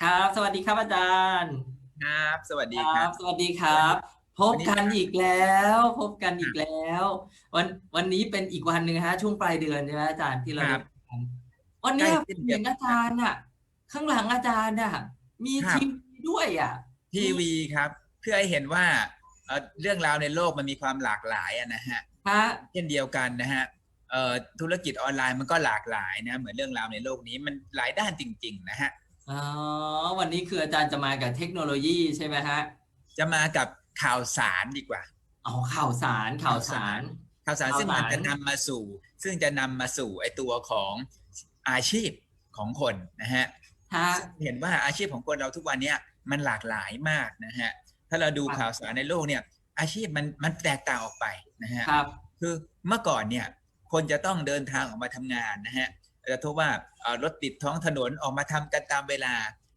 ครับ สวัสดีครับอาจารย์ ครับ สวัสดีคครัรับบสวัสดีครับ พบวันนี้กันอีกแล้ว พบกันอีกแล้ว วันวันนี้เป็นอีกวันหนึ่งฮะ ช่วงปลายเดือนใช่ไหมอาจารย์ที่เราครับได้กันวันเนี้ยใกล้ผสิ้นมเดือนเห็นอาจารย์อะ ข้างหลังอาจารย์อะ มีครับ ทีวีด้วยอะ ทีวีครับ เพื่อให้เห็นว่าเอ่อเรื่องราวในโลกมันมีความหลากหลายอะนะฮะ ฮะ เช่นเดียวกันนะฮะเอ่อ ธุรกิจออนไลน์มันก็หลากหลายนะเหมือนเรื่องราวในโลกนี้มันหลายด้านจริง ๆ นะฮะอ๋อวันนี้คืออาจารย์จะมากับเทคโนโลยีใช่ไหมฮะจะมากับข่าวสารดีกว่าอ๋อข่าวสารข่าวสารข่าวสารข่าวซึ่งมันสารจะนำมาสู่ ซึ่งจะนำมาสู่ไอตัวของอาชีพของคนนะฮะฮะเห็นว่าอาชีพของคนเราทุกวันเนี้ยมันหลากหลายมากนะฮะถ้าเราดูครับข่าวสารในโลกเนี่ย อาชีพมันมันแตกต่างออกไปนะฮะครับคือเมื่อก่อนเนี่ย คนจะต้องเดินทางออกมาทำงานนะฮะจะทบว่าเอ่อรถติดท้องถนนออกมาทำกันตามเวลา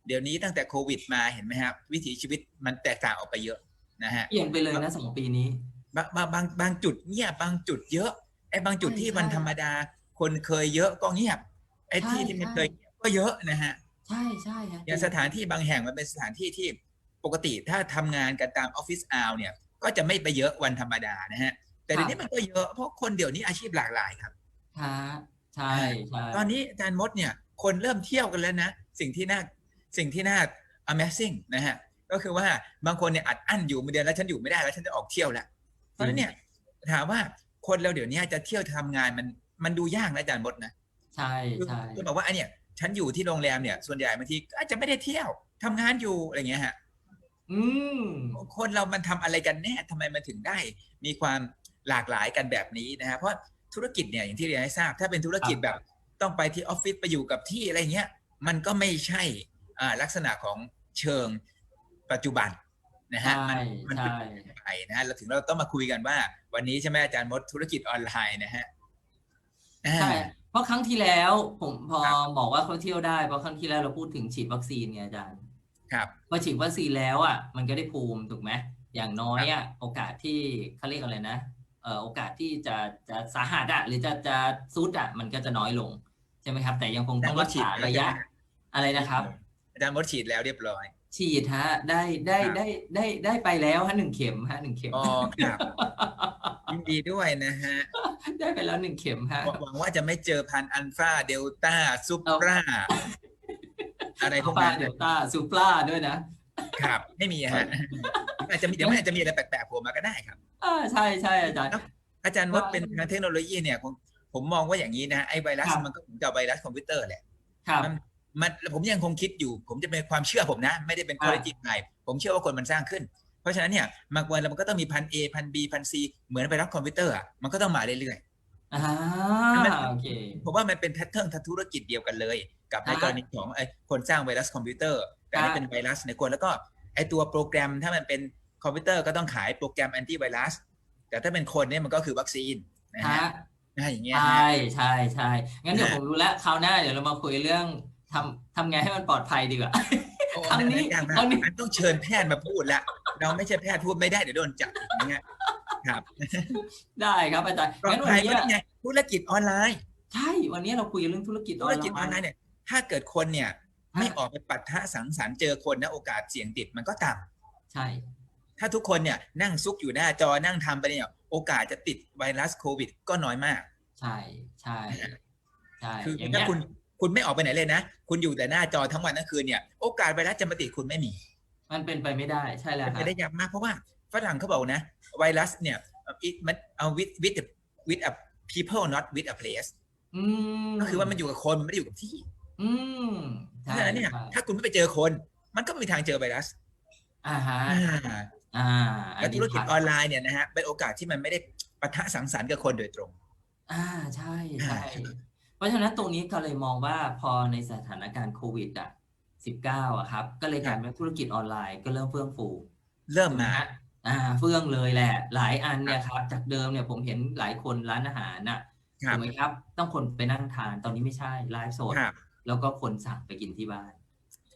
เดี๋ยวนี้ตั้งแต่โควิด มาเห็นไหมครับวิถีชีวิตมันแตกต่างออกไปเยอะนะฮะเปลี่ยนไปเลยนะสองปีนี้บางบางบางบางจุดเงียบบางจุดเยอะไอ้บางจุดใช่ที่วันใช่ธรรมดา คนเคยเยอะก็เงียบไอ้ที่ใช่ที่ไม่ใช่เคยเงียบก็เยอะนะฮะใช่ใช่ฮะอย่างสถานที่บางแห่งมันเป็นสถานที่ที่ปกติถ้าทำงานกันตามออฟฟิศอาวเนี่ยก็จะไม่ไปเยอะวันธรรมดานะฮะ แต่เดี๋ยวนี้มันก็เยอะเพราะคนเดี๋ยวนี้อาชีพหลากหลายครับฮะใช่ใช่ตอนนี้อาจารย์มดเนี่ยคนเริ่มเที่ยวกันแล้วนะ สิ่งที่น่าสิ่งที่น่า amazing นะฮะก็คือว่าบางคนเนี่ยอัดอั้นอยู่มาเดือนแล้วฉันอยู่ไม่ได้แล้วฉันจะออกเที่ยวแล้วเพราะฉะนั้นเนี่ยถามว่าคนเราเดี๋ยวนี้จะเที่ยวทำงานมันมันดูยากนะอาจารย์มดนะใช่คือใช่คือบอกว่าไอ้เนี่ยฉันอยู่ที่โรงแรมเนี่ยส่วนใหญ่บางทีก็อาจจะไม่ได้เที่ยวทำงานอยู่อะไรเงี้ยฮะอืมคนเรามันทำอะไรกันแน่ทำไมมันถึงได้ มีความ หลากหลายกันแบบนี้นะฮะเพราะธุรกิจเนี่ยอย่างที่เรียนให้ทราบ ถ้าเป็นธุรกิจแบบต้องไปที่ออฟฟิศไปอยู่กับที่อะไรเงี้ยมันก็ไม่ใช่อ่าลักษณะของเชิงปัจจุบันนะฮะใช่มัมัใช่เป็นไปนะฮะเราถึงเราต้องมาคุยกันว่า วันนี้ใช่ไหมอาจารย์มดธุรกิจออนไลน์นะฮะอ่าใช่เพราะครั้งที่แล้วผมพอครับบอกว่าเขาเที่ยวได้เพราะครั้งที่แล้วเราพูดถึงฉีดวัคซีนไงอาจารย์ครับพอฉีดวัคซีนแล้วอะ มันก็ได้ภูมิถูกไหมอย่างน้อยอะโอกาสที่เขาเรียกอะไรนะเอ่อ โอกาสที่จะจะสาหัสอะหรือจะจะซุดอะมันก็จะน้อยลงใช่ไหมครับ แต่ยังคงต้องรักษาระยะอะไรนะครับ อาจารย์มดฉีดแล้วเรียบร้อย ฉีดฮะได้ได้ครับได้ได้ได้ไปแล้วฮะหนึ่งเข็มฮะหนึ่งเข็มอ๋อครับยินดีด้วยนะฮะ ได้ไปแล้วหนึ่งเข็มฮะหวังว่าจะไม่เจอพันธุ์อัลฟาเดลต้าซูปราอะไรพวกปลานั้นเดลต้าซูปลาด้วยนะครับ ไม่มีฮะอาจจะมีเดี๋ยวมันอาจจะมีอะไรแปลกๆโผล่มาก็ได้ครับ อ่าใช่ใช่อาจารย์ อาจารย์มดเป็นทางเทคโนโลยีเนี่ยผมผมมองว่าอย่างนี้นะไอ้ไวรัสครับ มันก็เหมือนกับไวรัสคอมพิวเตอร์แหละ ครับ มันมันผมยังคงคิดอยู่ ผมจะเป็นความเชื่อผมนะ ไม่ได้เป็นข้ออ่าเท็จจริงใดผมเชื่อว่าคนมันสร้างขึ้น เพราะฉะนั้นเนี่ยมากวันแล้วมันก็ต้องมีพันเอพันบีพันซีเหมือนไวรัสคอมพิวเตอร์อะมันก็ต้องมาเรื่อยอ่ามันโอเค ๆผมว่ามันเป็นแพทเทิร์นทางธุรกิจเดียวกันเลย กับในอ่ากรณีของไอ้คนสร้างไวรัสคอมพิวเตอร์แต่อันนี่อ่า เป็นไวรัสในคนแล้วก็ไอ้ตัวโปรแกรมถ้ามันเป็น คอมพิวเตอร์ก็ต้องขายโปรแกรมแอนตี้ไวรัสแต่ถ้าเป็นคนเนี่ยมันก็คือวัคซีนนะฮะฮะนะอย่างเงี้ยใชฮะ่ใช่ใช่งั้นเดี๋ยวนะผมรู้แล้วคราวหน้าเดี๋ยวเรามาคุยเรื่องทำทำไงให้มันปลอดภัยดีกว่าโอ้ครั้งนี้ยากมากครั้งนี้อันต้องเชิญแพทย์มาพูดละเราไม่ใช่แพทย์พูดไม่ได้เดี๋ยวโดนจับอย่างเงี้ยครับ ได้ครับอาจารย์ปลอดงั้นวันภัยนี้ก็นี่ไงธุรกิจออนไลน์ใช่วันนี้เราคุยเรื่องธุรกิจอธุอนรไลกิจออนไลน์น์เนี่ยถ้าเกิดคนเนี่ย ไม่ฮะออกไปปัดทะสังสรรค์เจอคนนะโอกาสเสี่ยงติดมันก็ต่ำใช่ ถ้าทุกคนเนี่ยนั่งซุกอยู่หน้าจอนั่งทำไปเนี่ย โอกาสจะติดไวรัสโควิด ก็น้อยมาก ใช่ใช่ใช่คืออย่างถ้าเงี้ยคุณคุณไม่ออกไปไหนเลยนะ คุณอยู่แต่หน้าจอทั้งวันทั้งคืนเนี่ย โอกาสไวรัสจะมาติดคุณไม่มี มันเป็นไปไม่ได้ใช่แล้วเป็นคไปรับได้ยากมากเพราะว่าฝรั่งเขาบอกนะ ไวรัสเนี่ยอิมันเอา with with a- with a people not with a place อืมก็คือว่ามันอยู่กับคนมันไม่ได้อยู่กับที่ อืมเพใช่ราะฉะนั้นเนี่ยใช่ถ้าคุณไม่ไปเจอคน มันก็ไม่มีทางเจอไวรัสอ่าฮะ อ่าอ่าอัและนนี้ธุรกิจผ่านออนไลน์เนี่ยนะฮะเป็นโอกาสที่มันไม่ได้ปะทะสังสรรค์กับคนโดยตรง อ่าใช่ใช่อ่าใช่เพราะฉะนั้นตรงนี้ก็เลยมองว่าพอในสถานการณ์โควิดอะสิบเก้าอะครับ ก็เลยกลายเป็นธุรกิจออนไลน์ก็เริ่มเฟื่องฟู เริ่มถูกไหมาฮะอ่า เฟื่องเลยแหละ หลายอันเนี่ยครับ จากเดิมเนี่ยผมเห็นหลายคนร้านอาหารน่ะครัถูบกไหมครับ ต้องคนไปนั่งทานตอนนี้ไม่ใช่ไลฟ์สดครับแล้วก็คนสั่งไปกินที่บ้าน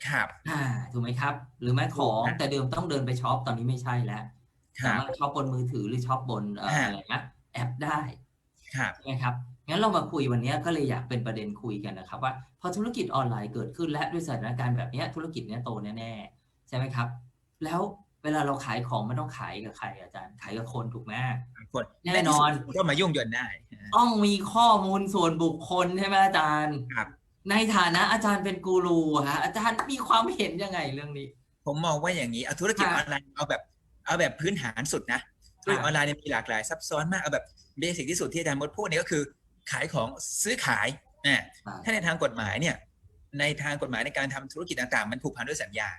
ครับ อ่าถูกไหมครับ หรือแม้ของถูกฮะแต่เดิมต้องเดินไปช็อปตอนนี้ไม่ใช่แล้วคสารับมารถช็อปบนมือถือหรือช็อปบนเอ่อฮะอะไรนะแอปได้ครับใช่ไหมครับงั้นเรามาคุยวันนี้ก็เลยอยากเป็นประเด็นคุยกันนะครับ ว่าพอธุรกิจออนไลน์เกิดขึ้นและด้วยสถานการณ์แบบเนี้ยธุรกิจเนี้ยโตแน่ๆใช่ไหมครับ แล้วเวลาเราขายของมันต้องขายกับใครอาจารย์ขายกับคนถูกไหมคนแน่นอนก็มายุ่งยนได้ต้องมีข้อมูลส่วนบุคคลใช่ไหมอาจารย์ครับ ในฐานะอาจารย์เป็นกูรูอะฮะอาจารย์มีความเห็นยังไงเรื่องนี้ ผมมองว่าอย่างนี้เอาธุรกิจคอรับอนไลน์เอาแบบเอาแบบพื้นฐานสุดนะธุรกิจออนไลน์เนี่ยมีหลากหลายซับซ้อนมากเอาแบบเบสิกที่สุดที่อาจารย์มดพูดเนี่ยก็คือ ขายของซื้อขายนะครับถ้าในทางกฎหมายเนี่ย ในทางกฎหมายในการทำธุรกิจต่างๆ มันผูกพันด้วยสัญญา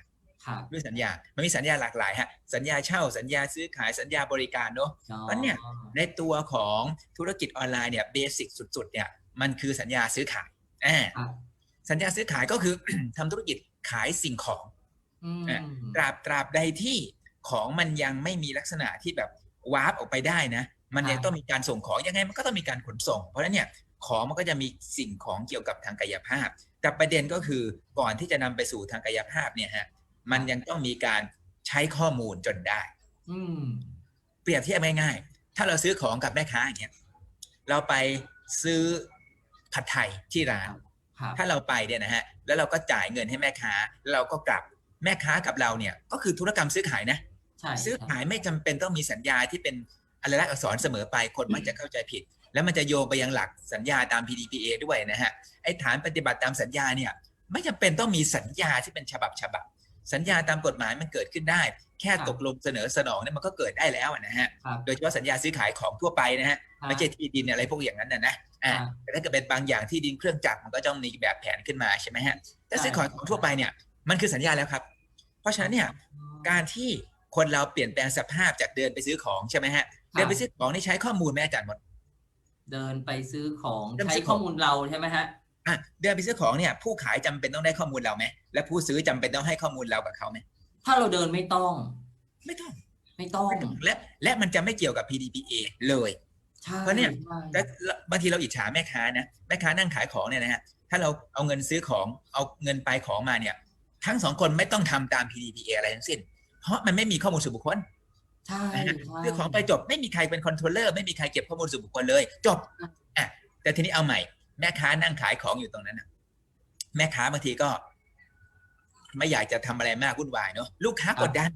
ครับด้วยสัญญา มันมีสัญญาหลากหลายฮะ สัญญาเช่า สัญญาซื้อขาย สัญญาบริการเนาะอ๋อเพราะเนี่ยในตัวของธุรกิจออนไลน์เนี่ยเบสิกสุดๆเนี่ย มันคือสัญญาซื้อขาย อ่าครับสัญญาซื้อขายก็คือทำธุรกิจขายสิ่งของอืมอะตราบตราบใดที่ของมันยังไม่มีลักษณะที่แบบวาร์ปออกไปได้นะ มันยังครับต้องมีการส่งของยังไงมันก็ต้องมีการขนส่ง เพราะฉะนั้นเนี่ยของมันก็จะมีสิ่งของเกี่ยวกับทางกายภาพ แต่ประเด็นก็คือก่อนที่จะนำไปสู่ทางกายภาพเนี่ยฮะมันยังต้องมีการใช้ข้อมูลจนได้ อืมเปรียบเทียบง่ายๆถ้าเราซื้อของกับแม่ค้าอย่างเงี้ยเราไปซื้อ ผัดไทยที่ร้าน ครับถ้าเราไปเนี่ยนะฮะแล้วเราก็จ่ายเงินให้แม่ค้าแล้วเราก็กลับแม่ค้ากับเราเนี่ยก็คือธุรกรรมซื้อขายนะ ใช่ซื้อขายไม่จำเป็นต้องมีสัญญาที่เป็นอะไรลักษณ์อักษรเสมอไปคนมักจะเข้าใจผิด แล้วมันจะโยงไปยังหลักสัญญาตาม PDPA ด้วยนะฮะไอ้ฐานปฏิบัติตามสัญญาเนี่ยไม่จำเป็นต้องมีสัญญาที่เป็นฉบับฉบับ สัญญาตามกฎหมายมันเกิดขึ้นได้ แค่ตกลงเสนอสนองเนี่ยมันก็เกิดได้แล้วนะฮะครับโดยเฉพาะสัญญาซื้อขายของทั่วไปนะฮะครับไม่ใช่ที่ดินอะไรพวกอย่างนั้นนะนะอ่าครับแต่ถ้าเกิดเป็นบางอย่างที่ดินเครื่องจักรมันก็ต้องมีแบบแผนขึ้นมาใช่ไหมฮะแต่ซื้อของของทั่วไปเนี่ยมันคือสัญญาแล้วครับ เพราะฉะนั้นเนี่ยการที่คนเราเปลี่ยนแปลงสภาพจากเดินไปซื้อของใช่ไหมฮะเดินไปซื้อของนี่ใช้ข้อมูลแม่อาจารย์หมด เดินไปซื้อของเดินไปใช้ซื้อของข้อมูลเราใช่ไหมฮะ อะเดินไปซื้อของเนี่ยผู้ขายจำเป็นต้องได้ข้อมูลเราไหมและผู้ซื้อจำเป็นต้องให้ข้อมูลเรากับเขาไหมถ้าเราเดินไม่ต้อง ไม่ต้องไม่ต้องไม่ต้องและและมันจะไม่เกี่ยวกับ PDPA เลย ใช่เพราะเนี่ย ใช่แต่บางทีเราอิจฉาแม่ค้านะแม่ค้านั่งขายของเนี่ยนะฮะถ้าเราเอาเงินซื้อของเอาเงินไปของมาเนี่ย ทั้งสองคนไม่ต้องทำตาม PDPA อะไรทั้งสิ้น เพราะมันไม่มีข้อมูลส่วนบุคคลใช่นะฮะใช่ซื้อของไปจบไม่มีใครเป็นคอนโทรลเลอร์ไม่มีใครเก็บข้อมูลส่วนบุคคลเลย จบอะแต่ทีนี้เอาใหม่ แม่ค้านั่งขายของอยู่ตรงนั้นนะแม่ค้าบางทีก็ ไม่อยากจะทำอะไรมากวุ่นวายเนาะลูกค้ากดดัน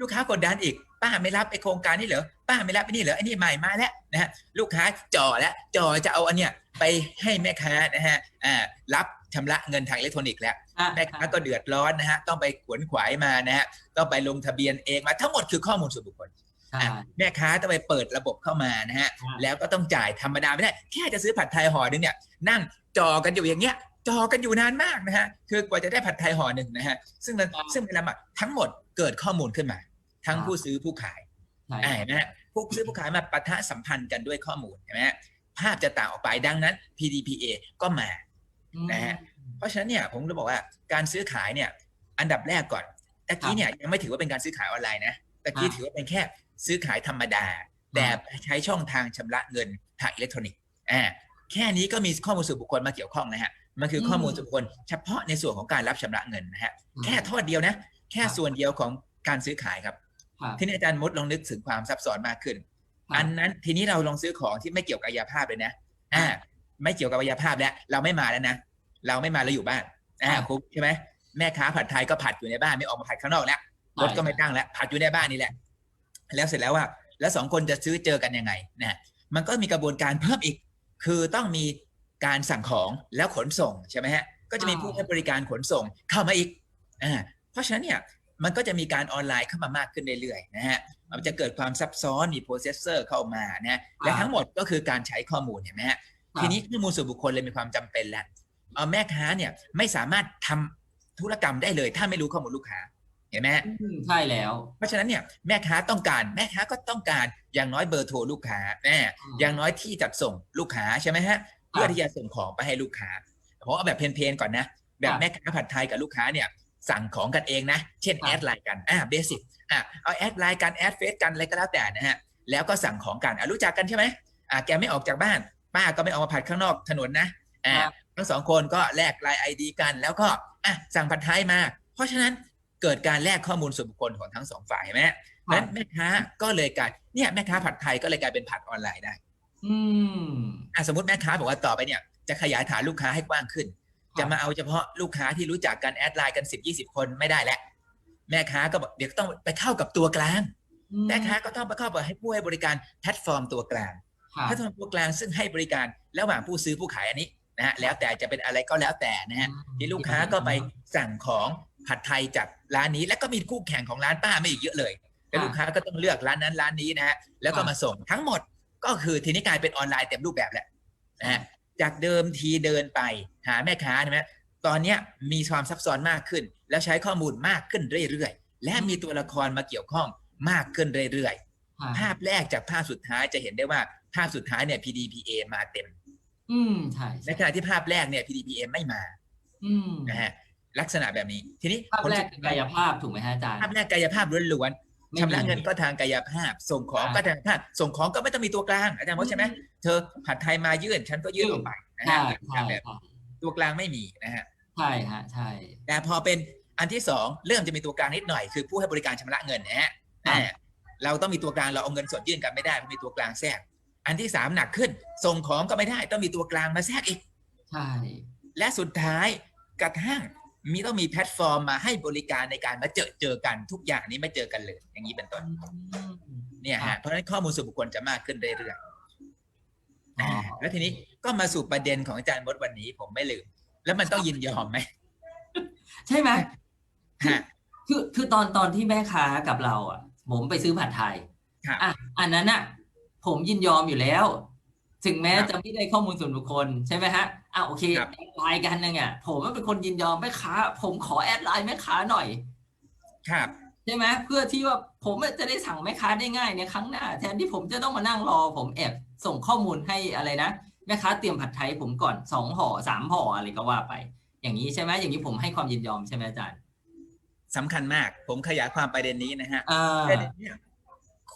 ลูกค้ากดดันอีก ป้าไม่รับไอโครงการนี้เหรอป้าไม่รับไอ้นี่เหรอไอ้นี่ใหม่มาแล้วนะฮะลูกค้าจ่อแล้วจ่อจะเอาอันเนี้ยไปให้แม่ค้านะฮะอ่ารับชำระเงินทางอิเล็กทรอนิกส์แล้วอะแม่ค้าก็เดือดร้อนนะฮะต้องไปขวนขวายมานะฮะต้องไปลงทะเบียนเองมาทั้งหมดคือข้อมูลส่วนบุคคลใช่อะ แม่ค้าต้องไปเปิดระบบเข้ามานะฮะอะแล้วก็ต้องจ่ายธรรมดาไม่ได้แค่จะซื้อผัดไทยห่อหนึ่งเนี่ยนั่งจอกันอยู่อย่างเงี้ยจอกันอยู่นานมากนะฮะคือกว่าจะได้ผัดไทยห่อหนึ่งนะฮะซึ่งมันซึ่งเวลามาทั้งหมดเกิดข้อมูลขึ้นมา ทั้งผู้ซื้อผู้ขายใช่อ่าเห็นไหมฮะผู้ซื้อผู้ขายมาปะทะสัมพันธ์กันด้วยข้อมูลเห็นไหมฮะภาพจะต่างออกไปดังนั้น PDPA ก็มาอืมนะฮะเพราะฉะนั้นเนี่ยผมจะบอกว่าการซื้อขายเนี่ยอันดับแรกก่อนตะกี้เนี่ยยังไม่ถือว่าเป็นการซื้อขายออนไลน์นะตะกี้ถือว่าเป็นแค่ ซื้อขายธรรมดา แต่ใช้ช่องทางชำระเงินทางอิเล็กทรอนิกส์อ่าแค่นี้ก็มีข้อมูลส่วนบุคคลมาเกี่ยวข้องนะฮะมันคือข้อมูลส่วนบุคคลเฉพาะในส่วนของการรับชำระเงินนะฮะแค่โทษเดียวนะ แค่ส่วนเดียวของการซื้อขายครับครับทีนี้อาจารย์มดลองนึกถึงความซับซ้อนมากขึ้นครับอันนั้นทีนี้เราลองซื้อของที่ไม่เกี่ยวกับกายภาพเลยนะอ่าไม่เกี่ยวกับกายภาพแล้วเราไม่มาแล้วนะเราไม่มาเราอยู่บ้านอ่าครับคุกใช่ไหมแม่ค้าผัดไทยก็ผัดอยู่ในบ้านไม่ออกมาผัดข้างนอกแล้วรถก็ไม่ตั้งแล้วผัดอยู่ในบ้านนี่แหละ แล้วเสร็จแล้วว่า แล้วสองคนจะซื้อเจอกันยังไงนะมันก็มีกระบวนการเพิ่มอีก คือต้องมีการสั่งของแล้วขนส่งใช่ไหมฮะก็จะมีผู้ให้บริการขนส่งเข้ามาอีกอ่าเพราะฉะนั้นเนี่ยมันก็จะมีการออนไลน์เข้ามามากขึ้นเรื่อยๆนะฮะมันจะเกิดความซับซ้อนมีโปรเซสเซอร์เข้ามานะฮะและทั้งหมดก็คือการใช้ข้อมูลเห็นไหมฮะครับทีนี้ข้อมูลส่วนบุคคลเลยมีความจำเป็นแล้วเอาแม่ค้าเนี่ยไม่สามารถทำธุรกรรมได้เลย ถ้าไม่รู้ข้อมูลลูกค้า เห็นไหมฮะอืมใช่แล้ว เพราะฉะนั้นเนี่ยแม่ค้าต้องการแม่ค้าก็ต้องการอย่างน้อยเบอร์โทรลูกค้าแม่อืมอย่างน้อยที่จัดส่งลูกค้าใช่ไหมฮะเพื่อที่จะส่งของไปให้ลูกค้าผมเอาแบบเพลนๆก่อนนะ แบบครับแม่ค้าผัดไทยกับลูกค้าเนี่ยสั่งของกันเองนะ เช่นครับแอดไลน์กันอ่าเบสิกอะเอาแอดไลน์กันแอดเฟซกันอะไรก็แล้วแต่นะฮะแล้วก็สั่งของกันอะรู้จักกันใช่ไหมอ่าแกไม่ออกจากบ้าน ป้าก็ไม่ออกมาผัดข้างนอกถนนนะอ่าครับทั้งสองคนก็แลกไลน์ไอดีกัน แล้วก็อะสั่งผัดไทยมา เพราะฉะนั้น เกิดการแลกข้อมูลส่วนบุคคลของทั้งสองฝ่ายเห็นไหมเพราะฉะนั้นแม่ค้าก็เลยกลายเนี่ยแม่ค้าผัดไทยก็เลยกลายเป็นผัดออนไลน์ได้ออืมอะสมมติแม่ค้าบอกว่าต่อไปเนี่ย จะขยายฐานลูกค้าให้กว้างขึ้นครับจะมาเอาเฉพาะลูกค้าที่รู้จักกันแอดไลน์กันสิบยี่สิบคนไม่ได้แล้วแม่ค้าก็บอกเดี๋ยวต้องไปเข้ากับตัวกลางแม่ค้าก็ต้องไปเข้าไปให้ผู้ให้บริการแพลตฟอร์มตัวกลางครับแพลตฟอร์มตัวกลางซึ่งให้บริการระหว่างผู้ซื้อผู้ขายอันนี้นะฮะแล้วแต่จะเป็นอะไรก็แล้วแต่นะฮะที่ลูกค้าก็ไปสั่งของ ผัดไทยจากร้านนี้ แล้วก็มีคู่แข่งของร้านป้าไม่อีกเยอะเลยแต่ลูกค้าก็ต้องเลือกร้านนั้นร้านนี้นะฮะแล้วก็มาส่งทั้งหมดก็คือทีนี้กลายเป็นออนไลน์เต็มรูปแบบแล้วนะฮะจากเดิมทีเดินไปหาแม่ค้าใช่ไหมตอนเนี้ยมีความซับซ้อนมากขึ้น แล้วใช้ข้อมูลมากขึ้นเรื่อยๆ และมีตัวละครมาเกี่ยวข้องมากขึ้นเรื่อยๆครับภาพแรกจากภาพสุดท้ายจะเห็นได้ว่าภาพสุดท้ายเนี่ย PDPA มาเต็ม อืมใช่ในขณะที่ภาพแรกเนี่ย PDPA ไม่มา อืมนะฮะ ลักษณะแบบนี้ ทีนี้ภาพผลแรสุกดคือกายภาพถูกไหมฮะอาจารย์ภาพแรกกายภาพล้วนไม่ๆชำระมีเงินก็ทางกายภาพ ส่งของอ่าก็ทางภาพส่งของก็ไม่ต้องมีตัวกลางอาจารย์ว่าใช่ไหมเธอผัดไทยมายื่นฉันก็ยื่นออกไปนะใช่ฮะใช่แบบใช่ตัวกลางไม่มีนะฮะใช่ฮะใช่ แต่พอเป็นอันที่สองเริ่มจะมีตัวกลางนิดหน่อยคือผู้ให้บริการชำระเงินนะฮะอ่าเราต้องมีตัวกลางเราเอาเงินสดยื่นกันไม่ได้เพราะมีตัวกลางแทรกอันที่สามหนักขึ้น ส่งของก็ไม่ได้ต้องมีตัวกลางมาแทรกอีกใช่และสุดท้ายกระทั่ง มีต้องมีแพลตฟอร์มมาให้บริการในการมาเจอเจอกันทุกอย่างนี้ไม่เจอกันเลย อย่างนี้เป็นต้นอืมเนี่ยครัฮะบเพราะฉะนั้นข้อมูลส่วนบุคคลจะมากขึ้นเรื่อยๆอ๋ออ่าแล้วทีนี้ก็มาสู่ประเด็นของอาจารย์มดวันนี้ผมไม่ลืม แล้วมันต้องยินยอมไหมใช่ไหมฮะคือคือตอนตอนที่แม่ค้ากับเรา อะ ผมไปซื้อผัดไทยครับอะอันนั้นอะ ผมยินยอมอยู่แล้ว ถึงแม้ครับจะไม่ได้ข้อมูลส่วนบุคคลใช่ไหมฮะ อะโอเคครับ แอดไลน์กันนึงอะผมว่าเป็นคนยินยอมแม่ค้า ผมขอแอดไลน์แม่ค้าหน่อย ครับใช่ไหมเพื่อที่ว่าผมจะได้สั่งแม่ค้าได้ง่ายในครั้งหน้า แทนที่ผมจะต้องมานั่งรอ ผมแอบส่งข้อมูลให้อะไรนะแม่ค้าเตรียมผัดไทยผมก่อนสองห่อสามห่ออะไรก็ว่าไป อย่างนี้ใช่ไหมอย่างนี้ผมให้ความยินยอมใช่ไหมอาจารย์สำคัญมาก ผมขยายความประเด็นนี้นะฮะอ่าประเด็นเนี้ย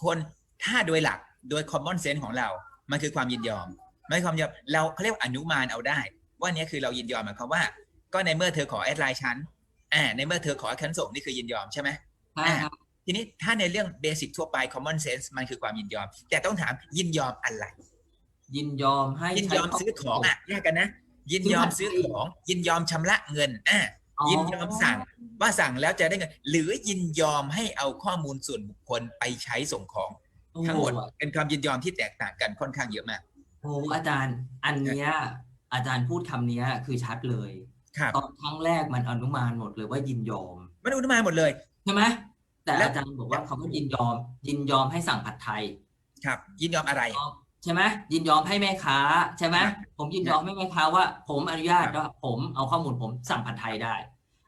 คนถ้าโดยหลักโดย common sense ของเรา มันคือความยินยอม ไม่ความยินยอมเราเขาเรียกว่าอนุมานเอาได้ ว่าเนี้ยคือเรายินยอมหมายความว่า ก็ในเมื่อเธอขอแอดไลน์ฉันอ่าในเมื่อเธอขอให้ฉันส่งนี่คือยินยอมใช่ไหมใช่ครับทีนี้ถ้าในเรื่องเบสิกทั่วไป common sense มันคือความยินยอม แต่ต้องถามยินยอมอะไร ยินยอมให้ยินยอมใช้ซื้อของอะแยกกันนะ ยินยอมซื้อของ ยินยอมชำระเงินอะยินยอมสั่งว่าสั่งแล้วจะได้เงินหรือยินยอมให้เอาข้อมูลส่วนบุคคลไปใช้ส่งของ ทั้งหมดโอ้เป็นความยินยอมที่แตกต่างกันค่อนข้างเยอะมาก โอ้อาจารย์ อันเนี้ยอาจารย์พูดคำเนี้ย คือชัดเลย ครับ ตอนครั้งแรกมันอนุมานหมดเลยว่ายินยอม มันอุตมานหมดเลย ใช่ไหมแต่แล้ว อาจารย์บอกว่าเขาก็ยินยอม ยินยอมให้สั่งผัดไทย ครับ ยินยอมอะไร ใช่ไหมยินยอมให้แม่ค้า ใช่ไหมครับผมยินยอมให้แม่ค้าว่า ผมอนุญาตครับ ว่าผมเอาข้อมูลผมสั่งผัดไทยได้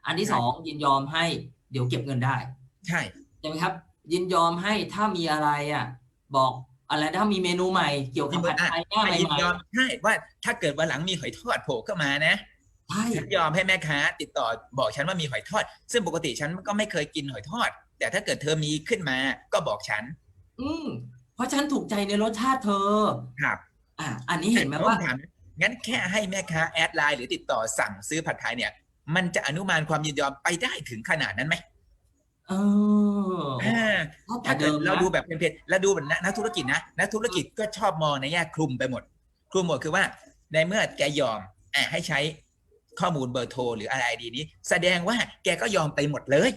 อันที่ใช่สองยินยอมให้เดี๋ยวเก็บเงินได้ใช่ ใช่ไหมครับ ยินยอมให้ถ้ามีอะไรอะบอก อะไรถ้ามีเมนูใหม่เกี่ยวกับผัดไทยหน้าไม่ใหยินม่ยอมใช่ว่าถ้าเกิดวันหลังมีหอยทอดโผล่เข้ามานะๆใช่ฉันยอมให้แม่ค้า ติดต่อบอกฉันว่ามีหอยทอด ซึ่งปกติฉันก็ไม่เคยกินหอยทอด แต่ถ้าเกิดเธอมีขึ้นมาก็บอกฉัน อืมเพราะฉันถูกใจในรสชาติเธอ ครับ อะอันนี้เห็นไหมว่าผถงั้นแค่ให้แม่ค้าแอดไลน์หรือติดต่อสั่งซื้อผัดไทยเนี่ย มันจะอนุมานความยินยอมไปได้ถึงขนาดนั้นไหม เออ อ่าถ้าแต่ถ้าเกิเดิดมเรานะดูแบบเพลนๆแล้วดูแบบนักธุรกิจนะนักธุรกิจก็ชอบมองในแง่คลุมไปหมด คลุมหมดคือว่า ในเมื่อแกยอมอะให้ใช้ข้อมูลเบอร์โทรหรืออะไรดีนี้ แสดงว่าแกก็ยอมไปหมดเลย